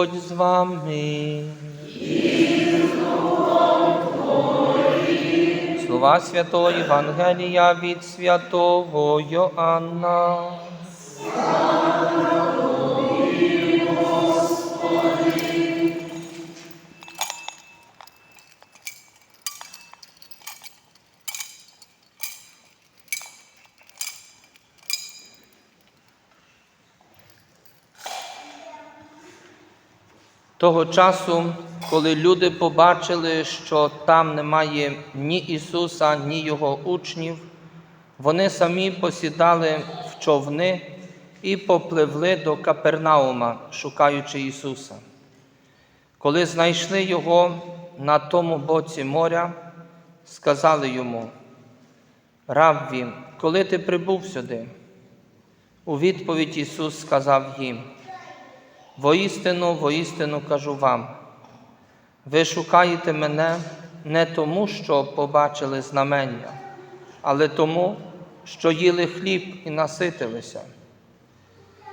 Господь з вами. Слова святого Євангелія від святого Йоанна. Того часу, коли люди побачили, що там немає ні Ісуса, ні Його учнів, вони самі посідали в човни і попливли до Капернаума, шукаючи Ісуса. Коли знайшли Його на тому боці моря, сказали йому, Равві, коли ти прибув сюди? У відповідь Ісус сказав їм, Воістину, воістину кажу вам, ви шукаєте мене не тому, що побачили знамення, але тому, що їли хліб і наситилися.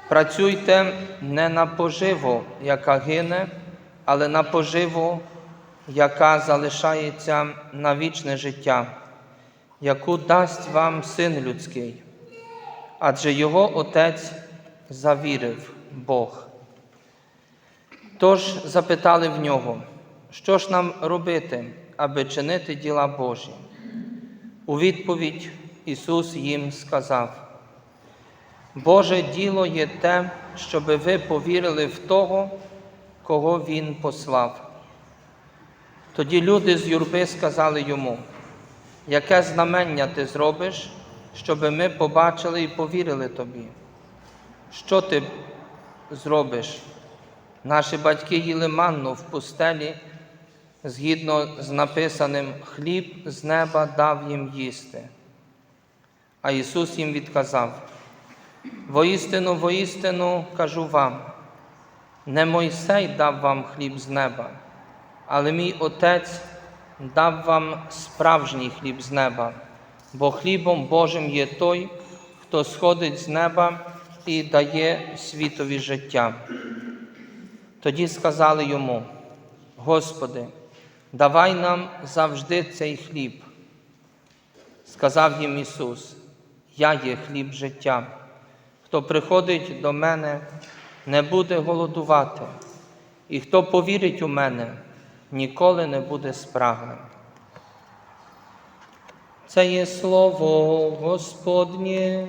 Працюйте не на поживу, яка гине, але на поживу, яка залишається на вічне життя, яку дасть вам син людський, адже його Отець завірив Бог. Тож запитали в нього, що ж нам робити, аби чинити діла Божі? У відповідь Ісус їм сказав: Боже діло є те, щоби ви повірили в того, кого Він послав. Тоді люди з юрби сказали йому, яке знамення ти зробиш, щоби ми побачили і повірили тобі? Що ти зробиш? Наші батьки їли манну в пустелі, згідно з написаним хліб з неба дав їм їсти. А Ісус їм відказав: Воістину, воістину кажу вам, не Мойсей дав вам хліб з неба, але мій Отець дав вам справжній хліб з неба, бо хлібом Божим є той, хто сходить з неба і дає світові життя. Тоді сказали йому, Господи, давай нам завжди цей хліб. Сказав їм Ісус, Я є хліб життя. Хто приходить до мене, не буде голодувати, і хто повірить у мене, ніколи не буде спрагним. Це є слово Господнє.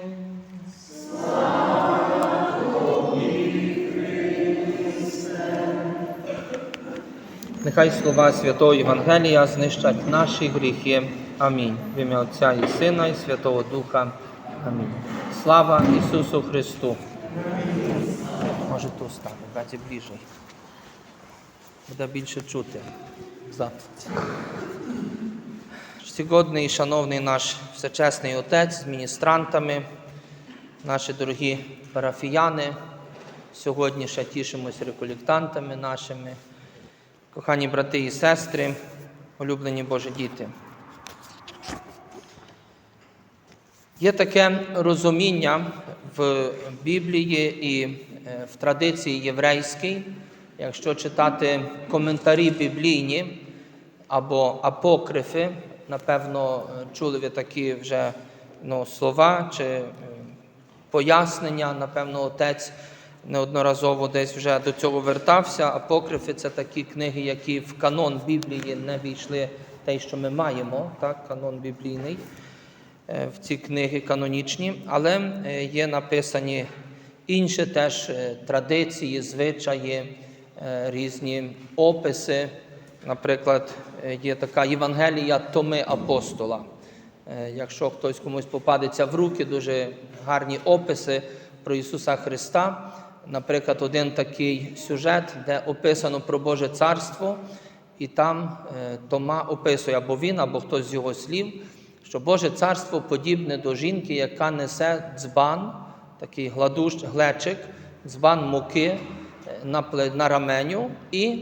Нехай слова Святого Євангелія знищать наші гріхи. Амінь. В ім'я Отця і Сина, і Святого Духа. Амінь. Слава Ісусу Христу. Може тут стане, бачите, ближче. Буде більше чути. Сьогодні, шановний наш всечесний Отець з міністрантами, наші дорогі парафіяни, сьогодні ще тішимось реколектантами нашими. Кохані брати і сестри, улюблені Божі діти. Є таке розуміння в Біблії і е, в традиції єврейській, якщо читати коментарі біблійні або апокрифи, напевно, чули ви такі вже ну, слова чи е, пояснення, напевно, отець неодноразово десь вже до цього вертався. Апокрифи це такі книги, які в канон Біблії не війшли те, що ми маємо, так, канон біблійний, е, в ці книги канонічні, але е, є написані інші теж е, традиції, звичаї, різні описи. Наприклад, є така Євангелія Томи апостола. Якщо хтось комусь попадеться в руки, дуже гарні описи про Ісуса Христа. Наприклад, один такий сюжет, де описано про Боже Царство, і там Тома описує або він, або хтось з його слів, що Боже царство подібне до жінки, яка несе дзбан, такий гладущ, глечик, дзбан муки на на раменю, і,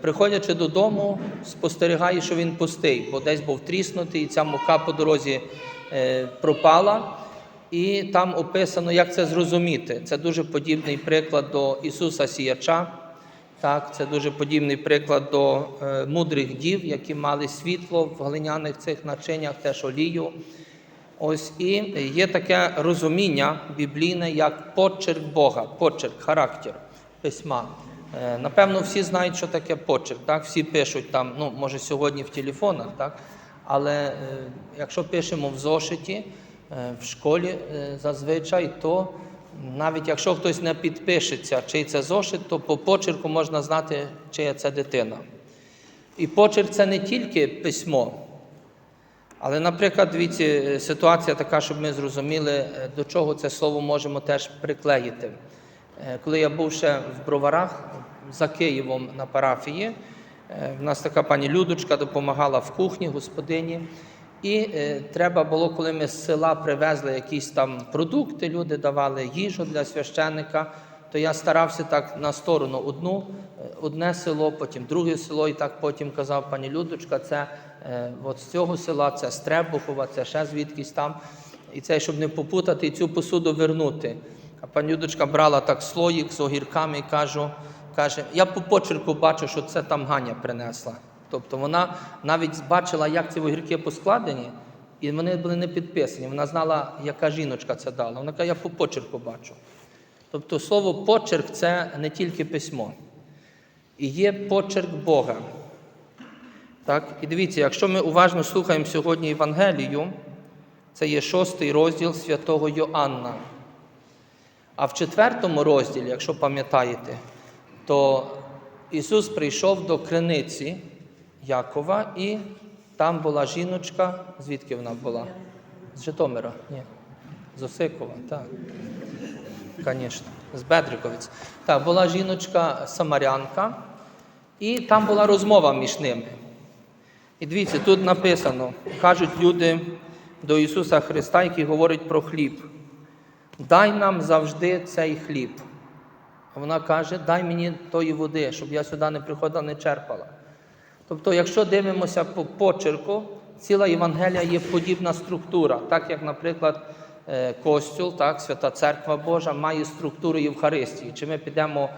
приходячи додому, спостерігає, що він пустий, бо десь був тріснутий, і ця мука по дорозі пропала. І там описано, як це зрозуміти. Це дуже подібний приклад до Ісуса Сіяча, Так, це дуже подібний приклад до е, мудрих дів, які мали світло в глиняних цих начинях, теж олію. Ось і є таке розуміння біблійне, як почерк Бога, почерк, характер письма. Е, Напевно, всі знають, що таке почерк. Так? Всі пишуть там, ну, може, сьогодні в телефонах, так? але е, якщо пишемо в зошиті, в школі е, зазвичай, то навіть якщо хтось не підпишеться, чий це зошит, то по почерку можна знати, чия це дитина. І почерк це не тільки письмо. Але, наприклад, дивіться, е, ситуація така, щоб ми зрозуміли, е, до чого це слово можемо теж приклеїти. Е, Коли я був ще в Броварах за Києвом на парафії, е, в нас така пані Людочка допомагала в кухні, господині. І е, треба було, коли ми з села привезли якісь там продукти, люди давали їжу для священника, то я старався так на сторону одну, е, одне село, потім друге село, і так потім казав пані Людочка, це е, от з цього села, це з Требухова, це ще звідкись там. І це, щоб не попутати і цю посуду вернути. А пані Людочка брала так слоїк з огірками і кажу, каже, я по почерку бачу, що це там Ганя принесла. Тобто вона навіть бачила, як ці огірки поскладені, і вони були не підписані. Вона знала, яка жіночка це дала. Вона каже, я по почерку бачу. Тобто слово почерк це не тільки письмо. І є почерк Бога. Так? І дивіться, якщо ми уважно слухаємо сьогодні Євангелію, це є шостий розділ святого Йоанна. А в четвертому розділі, якщо пам'ятаєте, то Ісус прийшов до криниці Якова, і там була жіночка, звідки вона була? З Житомира? Ні. З Осикова, так. Звісно, з Бедриковиць. Так, була жіночка самарянка, і там була розмова між ними. І дивіться, тут написано, кажуть люди до Ісуса Христа, який говорить про хліб. Дай нам завжди цей хліб. Вона каже, дай мені тої води, щоб я сюди не приходила, не черпала. Тобто, якщо дивимося по почерку, ціла Євангелія є подібна структура, так як, наприклад, е, Костюл, так, Свята Церква Божа має структуру Євхаристії. Чи ми підемо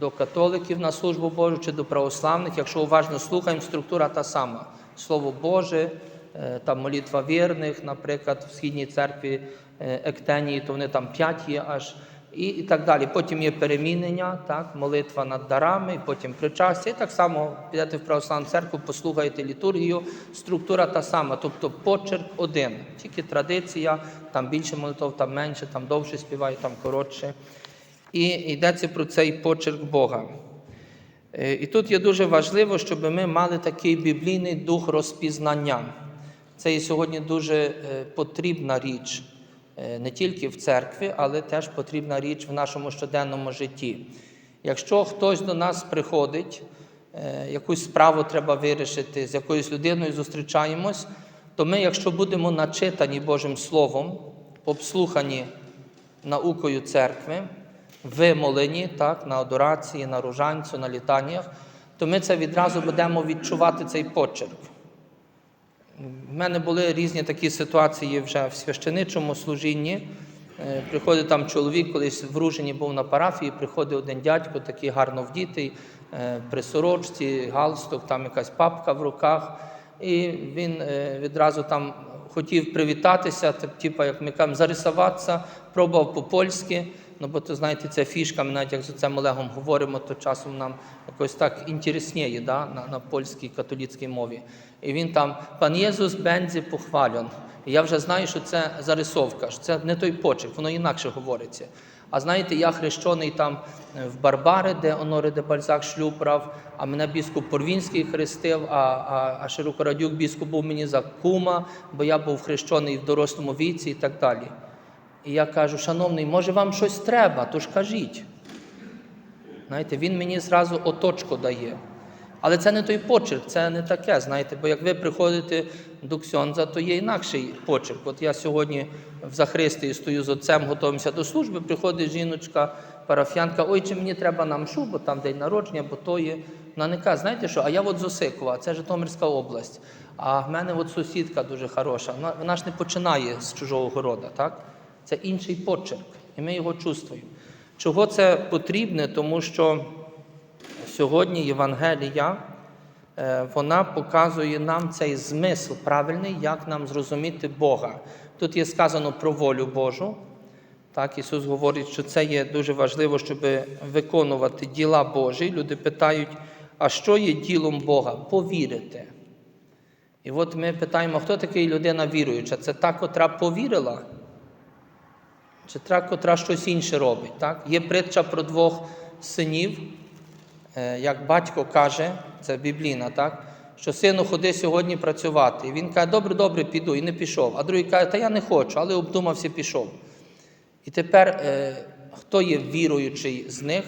до католиків на службу Божу, чи до православних, якщо уважно слухаємо, структура та сама. Слово Боже, е, там молитва вірних, наприклад, в східній церкві е, Ектенії, то вони там п'ять є аж. І, і так далі. Потім є перемінення, так, молитва над дарами, потім причастя. І так само підете в православну церкву, послухаєте літургію, структура та сама, тобто почерк один. Тільки традиція, там більше молитов, там менше, там довше співають, там коротше. І йдеться про цей почерк Бога. Е, І тут є дуже важливо, щоб ми мали такий біблійний дух розпізнання. Це і сьогодні дуже е, потрібна річ не тільки в церкві, але теж потрібна річ в нашому щоденному житті. Якщо хтось до нас приходить, е, якусь справу треба вирішити, з якоюсь людиною зустрічаємось, то ми, якщо будемо начитані Божим Словом, обслухані наукою церкви, вимолені так, на адорації, на ружанцю, на літаннях, то ми це відразу будемо відчувати цей почерк. В мене були різні такі ситуації вже в священичому служінні. Е, Приходить там чоловік, колись в Ружині був на парафії, приходить один дядько, такий гарно вдітий, е, при сорочці, галстук, там якась папка в руках. І він е, відразу там хотів привітатися, типу, як ми кажемо, зарисуватися, пробував по-польськи. Ну, бо то знаєте, ця фішка, ми навіть як з цим Олегом говоримо, то часом нам якось так інтересніє да, на, на польській католицькій мові. І він там, пан Єсус бензі похвален. І я вже знаю, що це зарисовка, що це не той почерк, воно інакше говориться. А знаєте, я хрещений там е, в Барбари, де Оноре де Бальзак шлюб а мене біскуп Порвінський хрестив, а, а, а Широкорадюк біскуп був мені за кума, бо я був хрещений в дорослому віці і так далі. І я кажу, шановний, може вам щось треба, то ж кажіть. Знаєте, він мені зразу оточку дає. Але це не той почерк, це не таке, знаєте, бо як ви приходите до Ксьонза, то є інакший почерк. От я сьогодні в Захристії стою з отцем, готуємося до служби, приходить жіночка, парафіянка, ой, чи мені треба нам шу, бо там день народження, бо то є. Вона не каже, знаєте що, а я от з Осикова, це Житомирська область. А в мене от сусідка дуже хороша. Вона, вона ж не починає з чужого города, так? Це інший почерк, і ми його чувствуємо. Чого це потрібне? Тому що сьогодні Євангелія е, вона показує нам цей змисл правильний, як нам зрозуміти Бога. Тут є сказано про волю Божу. Так, Ісус говорить, що це є дуже важливо, щоб виконувати діла Божі. Люди питають, а що є ділом Бога? Повірити. І от ми питаємо, хто такий людина віруюча? Це та, котра повірила? Чи та, котра щось інше робить? Так? Є притча про двох синів, е, як батько каже, це біблійна, так? що сину ходи сьогодні працювати. І він каже, добре, добре, піду, і не пішов. А другий каже, та я не хочу, але обдумався, пішов. І тепер, е, хто є віруючий з них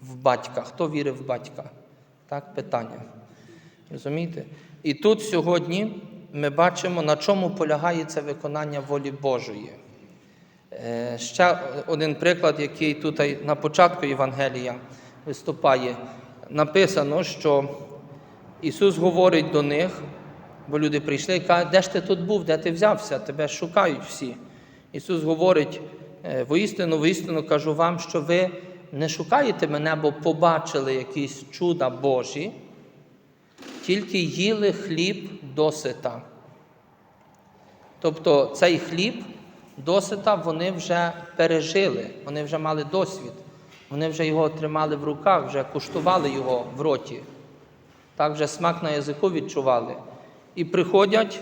в батька? Хто вірив в батька? Так, питання. Розумієте? І тут сьогодні ми бачимо, на чому полягає це виконання волі Божої. Е, Ще один приклад, який тут на початку Євангелія виступає. Написано, що Ісус говорить до них, бо люди прийшли і кажуть, де ж ти тут був, де ти взявся, тебе шукають всі. Ісус говорить, «Е, воістину, воістину кажу вам, що ви не шукаєте мене, бо побачили якісь чуда Божі, тільки їли хліб досита. Тобто цей хліб досита вони вже пережили, вони вже мали досвід, вони вже його тримали в руках, вже куштували його в роті. Так вже смак на язику відчували. І приходять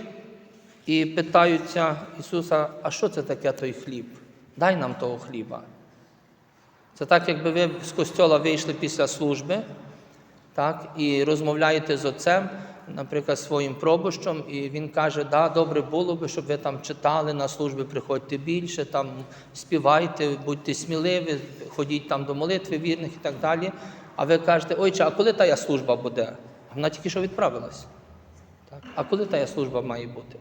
і питаються Ісуса, а що це таке той хліб? Дай нам того хліба. Це так, якби ви з костьола вийшли після служби, так, і розмовляєте з отцем, наприклад, своїм пробущом, і він каже, да, добре було би, щоб ви там читали на службі, приходьте більше, там співайте, будьте сміливі, ходіть там до молитви вірних і так далі. А ви кажете, ойче, а коли тая служба буде? Вона тільки що відправилась. А коли тая служба має бути?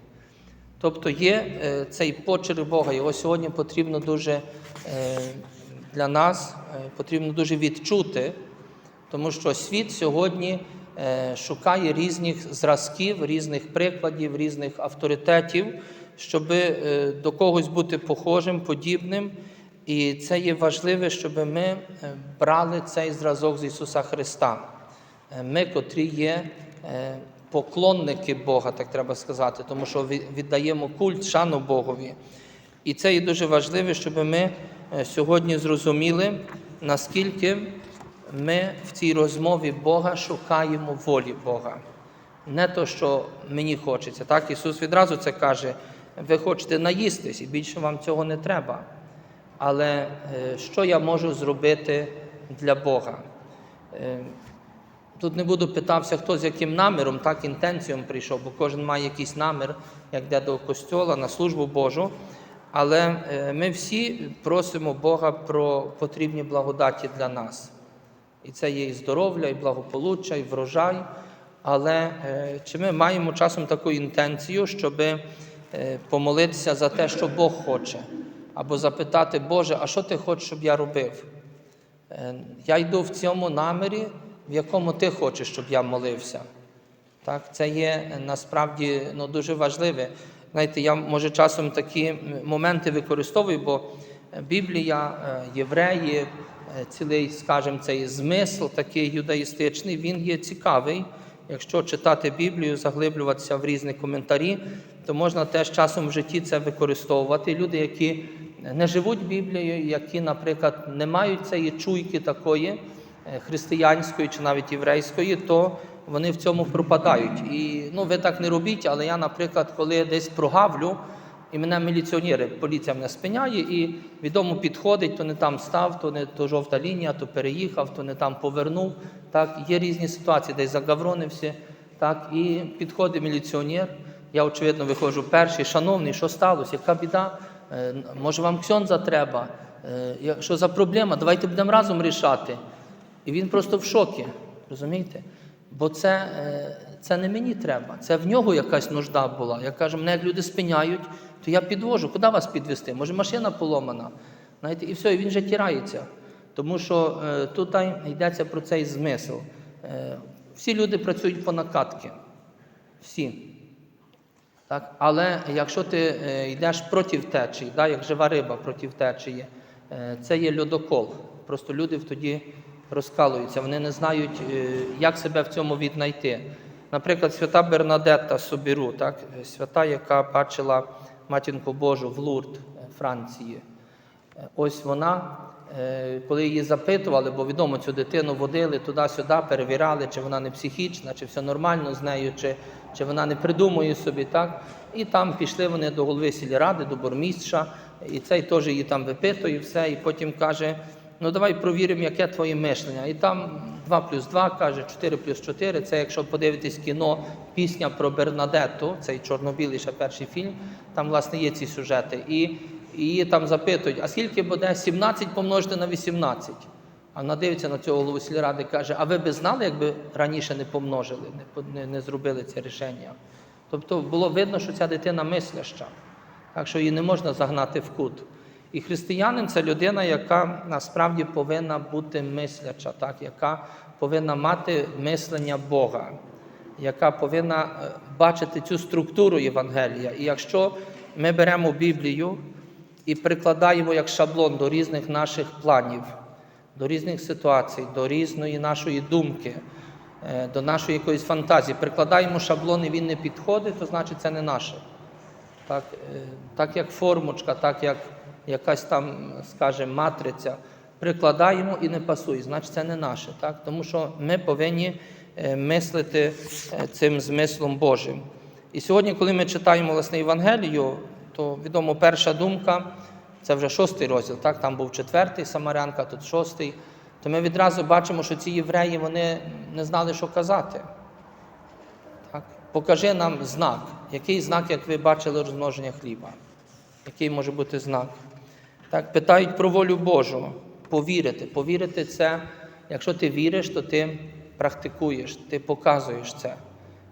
Тобто є е, цей почерк Бога, його сьогодні потрібно дуже е, для нас е, потрібно дуже відчути, тому що світ сьогодні шукає різних зразків, різних прикладів, різних авторитетів, щоб е, до когось бути похожим, подібним. І це є важливе, щоб ми е, брали цей зразок з Ісуса Христа. Е, Ми, котрі є е, поклонники Бога, так треба сказати, тому що віддаємо культ, шану Богові. І це є дуже важливо, щоб ми е, сьогодні зрозуміли, наскільки ми в цій розмові Бога шукаємо волі Бога. Не то, що мені хочеться. Так, Ісус відразу це каже: ви хочете наїстись, і більше вам цього не треба. Але е, що я можу зробити для Бога? Е, Тут не буду питався, хто з яким наміром, так інтенцією прийшов, бо кожен має якийсь намір, як йде до костьола на службу Божу. Але е, ми всі просимо Бога про потрібні благодаті для нас. І це є і здоров'я, і благополуччя, і врожай. Але е, чи ми маємо часом таку інтенцію, щоб помолитися за те, що Бог хоче, або запитати, Боже, а що ти хочеш, щоб я робив? Е, Я йду в цьому намірі, в якому ти хочеш, щоб я молився. Так, це є е, насправді ну, дуже важливе. Знаєте, я може часом такі моменти використовую, бо е, Біблія, е, євреї, е, цілий, скажімо, цей змисл такий юдаїстичний, він є цікавий. Якщо читати Біблію, заглиблюватися в різні коментарі, то можна теж часом в житті це використовувати. Люди, які не живуть Біблією, які, наприклад, не мають цієї чуйки такої е, християнської чи навіть єврейської, то вони в цьому пропадають. І ну, ви так не робіть, але я, наприклад, коли десь прогавлю, і мене міліціонери, поліція мене спиняє, і відомо підходить, то не там став, то не то жовта лінія, то переїхав, то не там повернув. Так, є різні ситуації, десь загавронився. Так, і підходить міліціонер. Я, очевидно, виходжу перший, шановний, що сталося, яка біда? Е, Може, вам ксьонза треба? Е, Що за проблема? Давайте будемо разом рішати. І він просто в шокі, розумієте? Бо це, е, це не мені треба, це в нього якась нужда була. Я кажу, мене як люди спиняють, то я підвожу. Куди вас підвести? Може, машина поломана? Знаєте, і все, і він же тирається. Тому що е, тут йдеться про цей змисл. Е, всі люди працюють по накатки. Всі. Так? Але якщо ти е, йдеш проти течії, да, як жива риба проти течії, е, це є льодокол. Просто люди тоді розкалуються, вони не знають, е, як себе в цьому віднайти. Наприклад, свята Бернадетта Собіру, так? е, свята, яка бачила матінку Божу в Лурд, е, Франції. Ось вона, коли її запитували, бо відомо цю дитину водили туди-сюди, перевіряли, чи вона не психічна, чи все нормально з нею, чи, чи вона не придумує собі, так? І там пішли вони до голови сільради, до бормістша, і цей теж її там випитує, все, і потім каже: ну давай провіримо, яке твоє мишлення. І там 2 плюс 2, каже, 4 плюс 4. Це якщо подивитись кіно, пісня про Бернадетту, цей чорно-білий ще перший фільм, там, власне, є ці сюжети. І, її там запитують, а скільки буде 17 помножити на 18? А вона дивиться на цього голову сільради і каже, а ви би знали, якби раніше не помножили, не, не зробили це рішення? Тобто було видно, що ця дитина мисляща, так що її не можна загнати в кут. І християнин це людина, яка насправді повинна бути мисляча, так? яка повинна мати мислення Бога, яка повинна е, бачити цю структуру Євангелія. І якщо ми беремо Біблію і прикладаємо як шаблон до різних наших планів, до різних ситуацій, до різної нашої думки, е, до нашої якоїсь фантазії, прикладаємо шаблон і він не підходить, то значить це не наше. Так, е, так як формочка, так як якась там, скажімо, матриця, прикладаємо і не пасує, значить це не наше. Так? Тому що ми повинні е, мислити е, цим змислом Божим. І сьогодні, коли ми читаємо власне Євангелію, то відомо перша думка, це вже шостий розділ, так? там був четвертий Самарянка, тут шостий. То ми відразу бачимо, що ці євреї вони не знали, що казати. Так? Покажи нам знак. Який знак, як ви бачили, розмноження хліба? Який може бути знак? Так, питають про волю Божу. Повірити. Повірити це, якщо ти віриш, то ти практикуєш, ти показуєш це.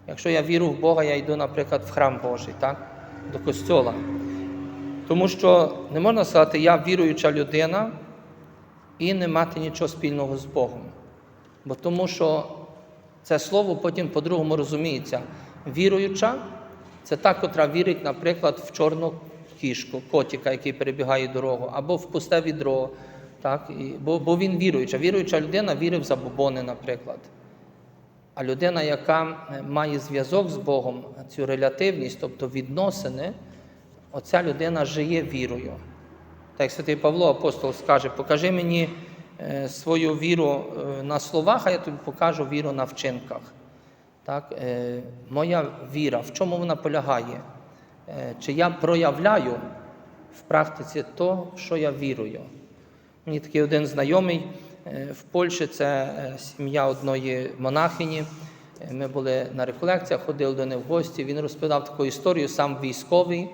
Якщо я вірю в Бога, я йду, наприклад, в храм Божий, так? до костьола. Тому що не можна сказати, я віруюча людина і не мати нічого спільного з Богом. Бо тому що це слово потім по-другому розуміється. Віруюча це та, котра вірить, наприклад, в чорну кішку, котика, який перебігає дорогу, або в пусте відро. Так? І, бо, бо він віруюча. Віруюча людина вірить в забобони, наприклад. А людина, яка е, має зв'язок з Богом, цю релятивність, тобто відносини, оця людина жиє вірою. Так як святий Павло апостол скаже, покажи мені е, свою віру е, на словах, а я тобі покажу віру на вчинках. Так? Моя віра, в чому вона полягає? Е, Чи я проявляю в практиці то, що я вірую? Мені такий один знайомий е, в Польщі, це е, сім'я одної монахині. Ми були на реколекціях, ходили до них в гості. Він розповідав таку історію, сам військовий,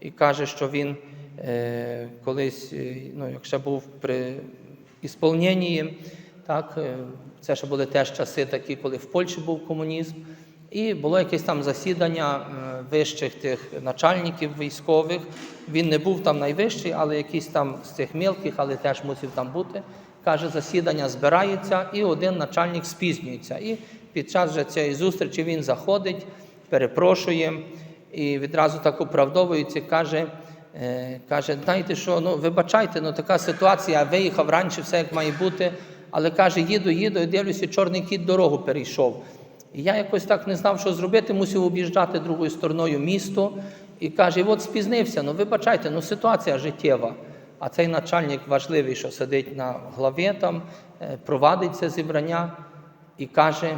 і каже, що він колись, ну, якщо був при ісполненні, так, це ще були теж часи такі, коли в Польщі був комунізм. І було якесь там засідання е, вищих тих начальників військових. Він не був там найвищий, але якийсь там з цих мілких, але теж мусив там бути. Каже, засідання збирається, і один начальник спізнюється. І під час вже цієї зустрічі він заходить, перепрошує і відразу так оправдовується, каже, е, каже, знаєте що, ну вибачайте, ну така ситуація, я виїхав раніше, все як має бути. Але каже, їду, їду, і дивлюся, чорний кіт дорогу перейшов. І я якось так не знав, що зробити, мусив об'їжджати другою стороною місто. І каже, от спізнився, ну вибачайте, ну ситуація життєва. А цей начальник важливий, що сидить на главі там, е, провадить це зібрання і каже,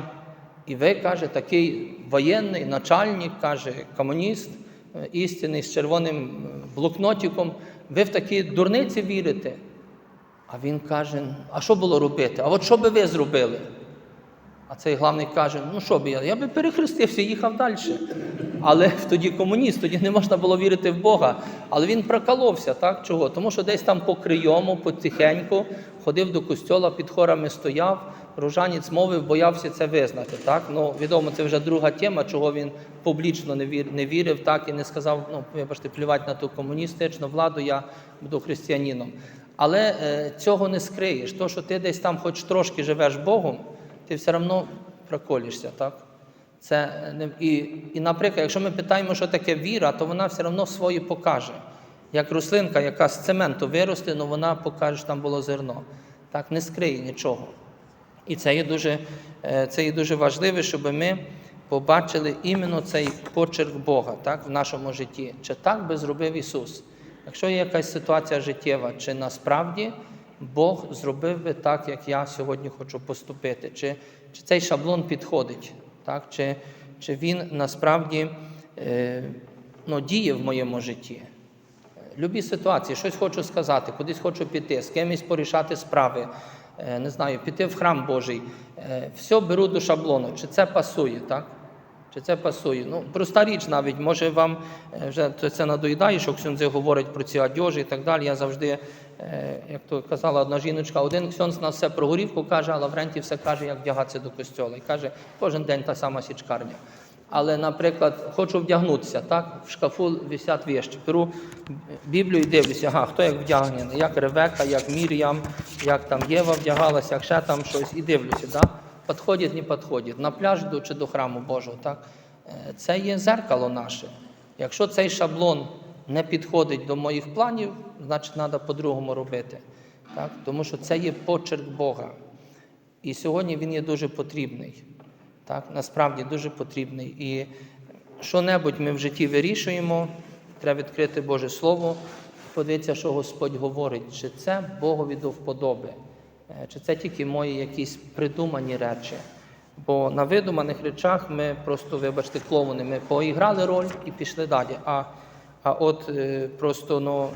і ви, каже, такий воєнний начальник, каже, комуніст, е, істинний з червоним блокнотиком, ви в такі дурниці вірите. А він каже: а що було робити? А от що би ви зробили? А цей главний каже: ну що би я? Я би перехрестився і їхав далі. Але тоді комуніст, тоді не можна було вірити в Бога. Але він проколовся, так? Чого? Тому що десь там по крийому, потихеньку ходив до костьола, під хорами стояв, ружанець мовив, боявся це визнати. Так? Ну, відомо, це вже друга тема, чого він публічно не вір, не вірив, так і не сказав, ну, вибачте, плювати на ту комуністичну владу, я буду християнином. Але е, цього не скриєш. То, що ти десь там хоч трошки живеш Богом, ти все одно проколішся, так? Це не і, і, наприклад, якщо ми питаємо, що таке віра, то вона все одно своє покаже. Як рослинка, яка з цементу виросте, але вона покаже, що там було зерно. Так, не скриє нічого. І це є дуже, е, це є дуже важливо, щоб ми побачили іменно цей почерк Бога так, в нашому житті. Чи так би зробив Ісус? Якщо є якась ситуація життєва, чи насправді Бог зробив би так, як я сьогодні хочу поступити? Чи, чи цей шаблон підходить? Так? Чи, чи він насправді е, ну, діє в моєму житті? Любі ситуації, щось хочу сказати, кудись хочу піти, з кимось порішати справи, е, не знаю, піти в храм Божий. Е, Все беру до шаблону. Чи це пасує, так? Чи це пасує? Ну, проста річ навіть, може вам е, вже це- надоїдає, що ксьонзи говорять про ці одежі і так далі. Я завжди, е, як то казала одна жіночка, один ксьонз на все про горівку каже, а Лаврентій все каже, як вдягатися до костьола. І каже, кожен день та сама січкарня. Але, наприклад, хочу вдягнутися, так? В шкафу висять вещі. Беру Біблію і дивлюся, ага, хто як вдягнений, як Ревека, як Мір'ям, як там Єва вдягалася, як ще там щось, і дивлюся, так? Підходить, не підходить. На пляж йду чи до храму Божого, так? Е, Це є зеркало наше. Якщо цей шаблон не підходить до моїх планів, значить треба по-другому робити. Так? Тому що це є почерк Бога. І сьогодні він є дуже потрібний. Так, насправді дуже потрібний. І що-небудь ми в житті вирішуємо, треба відкрити Боже Слово, подивитися, що Господь говорить, чи це Богові до вподоби, чи це тільки мої якісь придумані речі. Бо на видуманих речах ми просто, вибачте, клоуни, ми поіграли роль і пішли далі. А, а от е, просто, ну,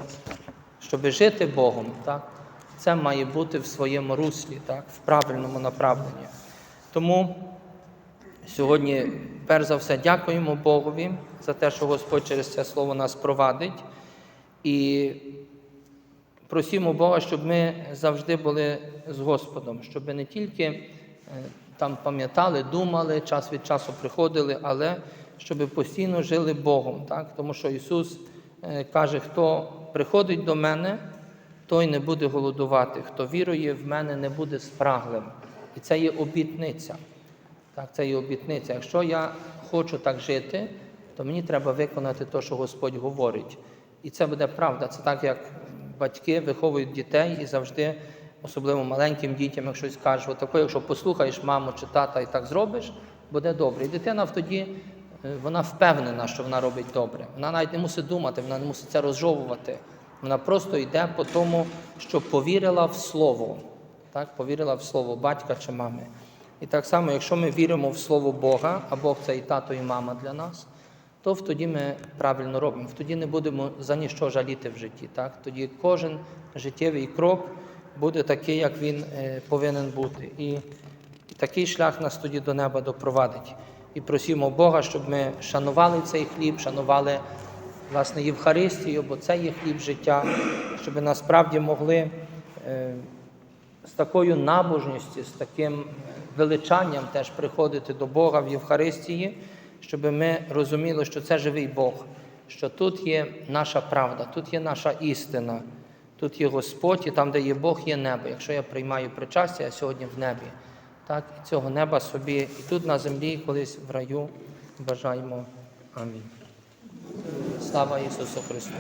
щоб жити Богом, так, це має бути в своєму руслі, так, в правильному направленні. Тому Сьогодні, перш за все, дякуємо Богові за те, що Господь через це слово нас провадить. І просимо Бога, щоб ми завжди були з Господом, щоб не тільки е, там пам'ятали, думали, час від часу приходили, але щоб постійно жили Богом. Так? Тому що Ісус е, каже, хто приходить до мене, той не буде голодувати, хто вірує в мене, не буде спраглим. І це є обітниця. Так, це є обітниця. Якщо я хочу так жити, то мені треба виконати те, що Господь говорить. І це буде правда. Це так, як батьки виховують дітей і завжди, особливо маленьким дітям, якщо кажуть, отако, якщо послухаєш маму чи тата і так зробиш, буде добре. І дитина тоді е, вона впевнена, що вона робить добре. Вона навіть не мусить думати, вона не мусить це розжовувати. Вона просто йде по тому, що повірила в слово. Так, повірила в слово батька чи мами. І так само, якщо ми віримо в Слово Бога, а Бог це і тато, і мама для нас, то тоді ми правильно робимо. Тоді не будемо за ніщо жаліти в житті. Так? Тоді кожен життєвий крок буде такий, як він е, повинен бути. І, такий шлях нас тоді до неба допровадить. І просимо Бога, щоб ми шанували цей хліб, шанували власне Євхаристію, бо це є хліб життя, щоб насправді могли. Е, з такою набожністю, з таким величанням теж приходити до Бога в Євхаристії, щоб ми розуміли, що це живий Бог, що тут є наша правда, тут є наша істина, тут є Господь, і там, де є Бог, є небо. Якщо я приймаю причастя, я сьогодні в небі. Так, і цього неба собі і тут на землі, і колись в раю бажаємо. Амінь. Слава Ісусу Христу!